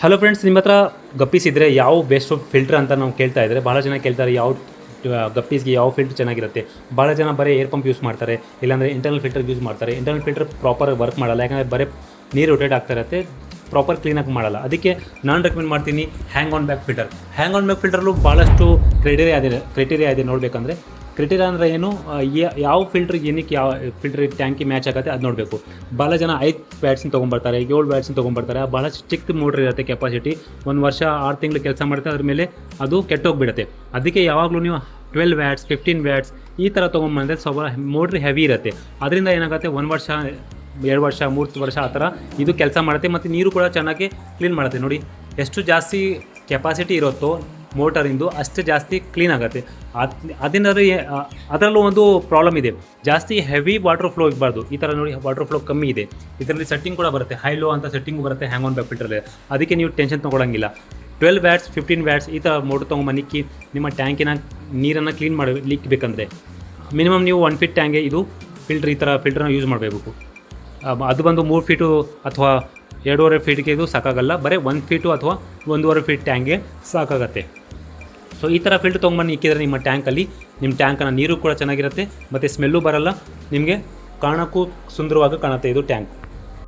Hello friends ನಿಮ್ಮ ಹತ್ರ ಗಪ್ಪೀಸ್ ಇದ್ದರೆ ಯಾವ ಬೆಸ್ಟ್ ಫಿಲ್ಟರ್ ಅಂತ ನಾವು ಕೇಳ್ತಾ ಇದ್ದರೆ ಭಾಳ ಜನ ಕೇಳ್ತಾರೆ ಯಾವ ಗಪ್ಪೀಸ್ಗೆ ಯಾವ ಫಿಲ್ಟರ್ ಚೆನ್ನಾಗಿರುತ್ತೆ. ಭಾಳ ಜನ ಬರೀ ಏರ್ ಪಂಪ್ ಯೂಸ್ ಮಾಡ್ತಾರೆ, ಇಲ್ಲಾಂದರೆ ಇಂಟರ್ನಲ್ ಫಿಲ್ಟರ್ ಯೂಸ್ ಮಾಡ್ತಾರೆ. ಇಂಟರ್ನಲ್ ಫಿಲ್ಟರ್ ಪ್ರಾಪರ್ ವರ್ಕ್ ಮಾಡಲ್ಲ, ಯಾಕಂದರೆ ಬರೀ ನೀರು ರೊಟೇಟ್ ಆಗ್ತಾ ಇರುತ್ತೆ ಪ್ರಾಪರ್ ಕ್ಲೀನಾಗಿ ಮಾಡಲ್ಲ. ಅದಕ್ಕೆ ನಾನು ರೆಕಮೆಂಡ್ ಮಾಡ್ತೀನಿ hang on back filter hang on back ಫಿಲ್ಟರ್ಲು ಭಾಳಷ್ಟು ಕ್ರೈಟೇರಿಯಾ ಇದೆ ಕ್ರೈಟೇರಿಯಾ ಇದೆ ನೋಡಬೇಕಂದ್ರೆ. ಕ್ರೈಟೇರಿಯಾ ಅಂದರೆ ಏನು ಯಾವ ಫಿಲ್ಟರ್ ಏನಕ್ಕೆ ಯಾವ ಫಿಲ್ಟರ್ ಟ್ಯಾಂಕಿ ಮ್ಯಾಚ್ ಆಗುತ್ತೆ ಅದು ನೋಡಬೇಕು. ಭಾಳ ಜನ ಐದು ಬ್ಯಾಟ್ಸ್ನ ತೊಗೊಂಬರ್ತಾರೆ ಏಳು ಬ್ಯಾಟ್ಸ್ನ ತೊಗೊಂಬರ್ತಾರೆ ಭಾಳ ಚಿಕ್ಕ ಮೋಟ್ರ್ ಇರುತ್ತೆ ಕೆಪಾಸಿಟಿ ಒಂದು ವರ್ಷ ಆರು ತಿಂಗಳು ಕೆಲಸ ಮಾಡುತ್ತೆ, ಅದ್ರ ಮೇಲೆ ಅದು ಕೆಟ್ಟೋಗ್ಬಿಡುತ್ತೆ. ಅದಕ್ಕೆ ಯಾವಾಗಲೂ ನೀವು ಟ್ವೆಲ್ ವ್ಯಾಟ್ಸ್ ಫಿಫ್ಟೀನ್ ವ್ಯಾಟ್ಸ್ ಈ ಥರ ತೊಗೊಂಬಂದರೆ ಸ್ವಲ್ಪ ಮೋಟ್ರ್ ಹೆವಿ ಇರುತ್ತೆ. ಅದರಿಂದ ಏನಾಗುತ್ತೆ, ಒಂದು ವರ್ಷ, ಎರಡು ವರ್ಷ ಮೂರು ವರ್ಷ ಆ ಥರ ಇದು ಕೆಲಸ ಮಾಡುತ್ತೆ, ಮತ್ತು ನೀರು ಕೂಡ ಚೆನ್ನಾಗಿ ಕ್ಲೀನ್ ಮಾಡುತ್ತೆ. ನೋಡಿ, ಎಷ್ಟು ಜಾಸ್ತಿ ಕೆಪಾಸಿಟಿ ಇರುತ್ತೋ ಮೋಟರಿಂದು ಅಷ್ಟು ಜಾಸ್ತಿ ಕ್ಲೀನ್ ಆಗುತ್ತೆ. ಅದು, ಅದೇನಾದ್ರೂ ಅದರಲ್ಲೂ ಒಂದು ಪ್ರಾಬ್ಲಮ್ ಇದೆ. ಜಾಸ್ತಿ ಹೆವಿ ವಾಟರ್ ಫ್ಲೋ ಇರಬಾರ್ದು. ಈ ಥರ ನೋಡಿ ವಾಟರ್ ಫ್ಲೋ ಕಮ್ಮಿ ಇದೆ. ಇದರಲ್ಲಿ ಸೆಟ್ಟಿಂಗ್ ಕೂಡ ಬರುತ್ತೆ. ಹೈ ಲೋ ಅಂತ ಸೆಟ್ಟಿಂಗ್ ಬರುತ್ತೆ. ಹ್ಯಾಂಗ್ ಆನ್ ಬ್ಯಾಕ್ ಫಿಲ್ಟರಲ್ಲಿ ಅದಕ್ಕೆ ನೀವು ಟೆನ್ಷನ್ ತೊಗೊಳಂಗಿಲ್ಲ. ಟ್ವೆಲ್ ವ್ಯಾಟ್ಸ್ ಫಿಫ್ಟೀನ್ ವ್ಯಾಟ್ಸ್ ಈ ಥರ ಮೋಟ್ರ್ ತೊಗೊಂಬನ್ನಿಕ್ಕಿ ನಿಮ್ಮ ಟ್ಯಾಂಕಿನ ನೀರನ್ನು ಕ್ಲೀನ್ ಮಾಡಲಿಕ್ಕೆ ಬೇಕಂದರೆ ಮಿನಿಮಮ್ ನೀವು ಒನ್ ಫೀಟ್ ಟ್ಯಾಂಗೆ ಇದು ಫಿಲ್ಟರ್ ಈ ಥರ ಫಿಲ್ಟರ್ನ ಯೂಸ್ ಮಾಡಬೇಕು. ಅದು ಬಂದು ಮೂರು ಫೀಟು ಅಥವಾ ಎರಡೂವರೆ ಫೀಟ್ಗೆ ಇದು ಸಾಕಾಗಲ್ಲ. ಬರೀ ಒಂದು ಫೀಟು ಅಥವಾ ಒಂದೂವರೆ ಫೀಟ್ ಟ್ಯಾಂಗೆ ಸಾಕಾಗತ್ತೆ. ಸೊ ಈ ಥರ ಫಿಲ್ಟರ್ ತೊಗೊಂಡ್ಬಂದು ಇಕ್ಕಿದ್ರೆ ನಿಮ್ಮ ಟ್ಯಾಂಕಲ್ಲಿ ನಿಮ್ಮ ಟ್ಯಾಂಕನ್ನು ನೀರು ಕೂಡ ಚೆನ್ನಾಗಿರುತ್ತೆ, ಮತ್ತು ಸ್ಮೆಲ್ಲು ಬರಲ್ಲ. ನಿಮಗೆ ಕಾಣೋಕ್ಕೂ ಸುಂದರವಾಗಿ ಕಾಣುತ್ತೆ ಇದು ಟ್ಯಾಂಕ್